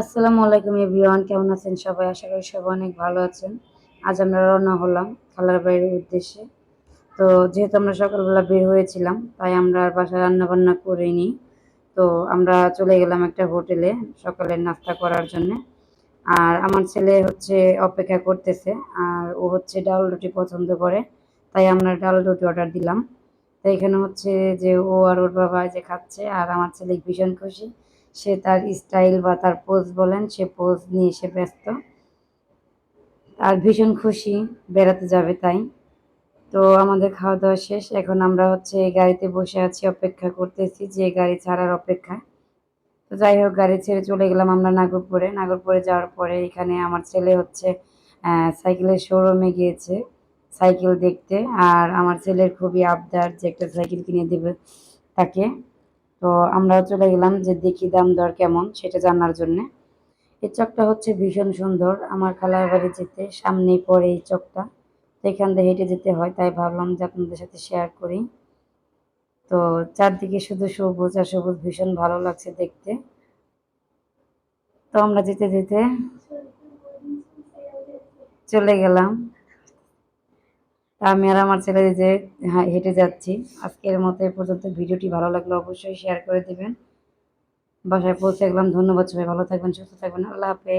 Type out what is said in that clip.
আসসালামু আলাইকুম এভরিওয়ান, কেমন আছেন সবাই? আশা করি সবাই অনেক ভালো আছেন। আজ আমরা রওনা হলাম খালার বাড়ির উদ্দেশ্যে। তো যেহেতু আমরা সকালবেলা বের হয়েছিলাম, তাই আমরা আর বাসায় রান্না বান্না করিনি। তো আমরা চলে গেলাম একটা হোটেলে সকালের নাস্তা করার জন্য। আর আমার ছেলে হচ্ছে অপেক্ষা করতেছে, আর ও হচ্ছে ডাল রুটি পছন্দ করে, তাই আমরা ডাল রুটি অর্ডার দিলাম। তো এখানে হচ্ছে যে ও আর ওর বাবা যে খাচ্ছে, আর আমার ছেলে ভীষণ খুশি। সে তার স্টাইল বা তার পোজ বলেন, সে পোজ নিয়ে সে ব্যস্ত। আর ভীষণ খুশি, বেড়াতে যাবে তাই। তো আমাদের খাওয়া দাওয়া শেষ। এখন আমরা হচ্ছে গাড়িতে বসে আছি, অপেক্ষা করতেছি যে গাড়ি ছাড়ার অপেক্ষা। তো যাই হোক, গাড়ি ছেড়ে চলে গেলাম আমরা নাগরপুরে। নাগরপুরে যাওয়ার পরে এখানে আমার ছেলে হচ্ছে সাইকেলের শোরুমে গিয়েছে সাইকেল দেখতে। আর আমার ছেলের খুবই আবদার যে একটা সাইকেল কিনে দেবে তাকে। তো আমরাও চলে গেলাম যে দেখি দাম দর কেমন সেটা জানার জন্যে। এই চকটা হচ্ছে ভীষণ সুন্দর। আমার খালার বাড়ি যেতে সামনেই পড়ে এই চকটা। তো এখান থেকে হেঁটে যেতে হয়, তাই ভাবলাম যে আপনাদের সাথে শেয়ার করি। তো চারদিকে শুধু সবুজ আর সবুজ ভীষণ ভালো লাগছে দেখতে। তো আমরা যেতে যেতে চলে গেলাম। আমি আর আমার ছেলে যে হ্যাঁ হেঁটে যাচ্ছি, আজকের মতো এ পর্যন্ত। ভিডিওটি ভালো লাগলে অবশ্যই শেয়ার করে দেবেন। বাসায় পৌঁছে গেলাম। ধন্যবাদ সবাই। ভালো থাকবেন, সুস্থ থাকবেন। আল্লাহ হাফেজ।